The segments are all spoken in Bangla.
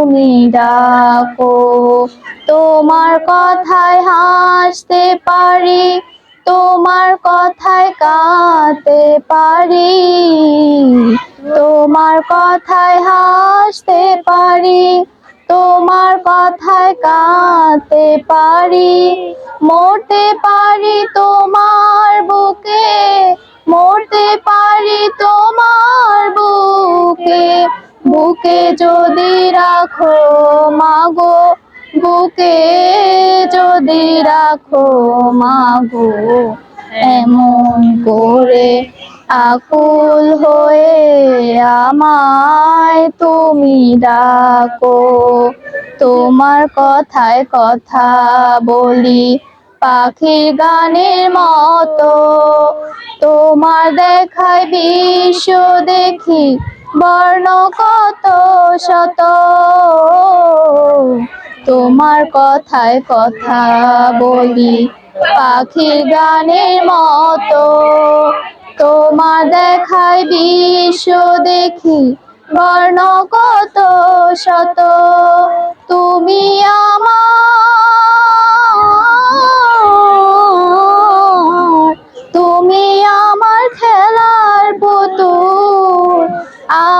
তুমি ডাকো, তোমার কথায় হাসতে পারি, তোমার কথায় কাঁদতে পারি, তোমার কথায় হাসতে পারি, তোমার কথায় কাঁদতে পারি, মরতে পারি তোমার বুকে যদি রাখো মাগো, বুকে যদি রাখো মাগো, এমন করে আকুল হয়ে আমায় তুমি ডাকো। তোমার কথায় কথা বলি পাখির গানের মতো। তোমার দেখায় বিশ্ব দেখি বর্ণ কত শত? তোমার কথায় কথা বলি, পাখির গানের মতো। তোমার দেখায় বিশ্ব দেখি, বর্ণ কত শত? তুমি আমার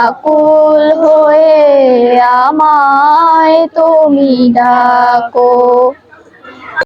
আকুল হয়ে আমায় তুমি ডাকো।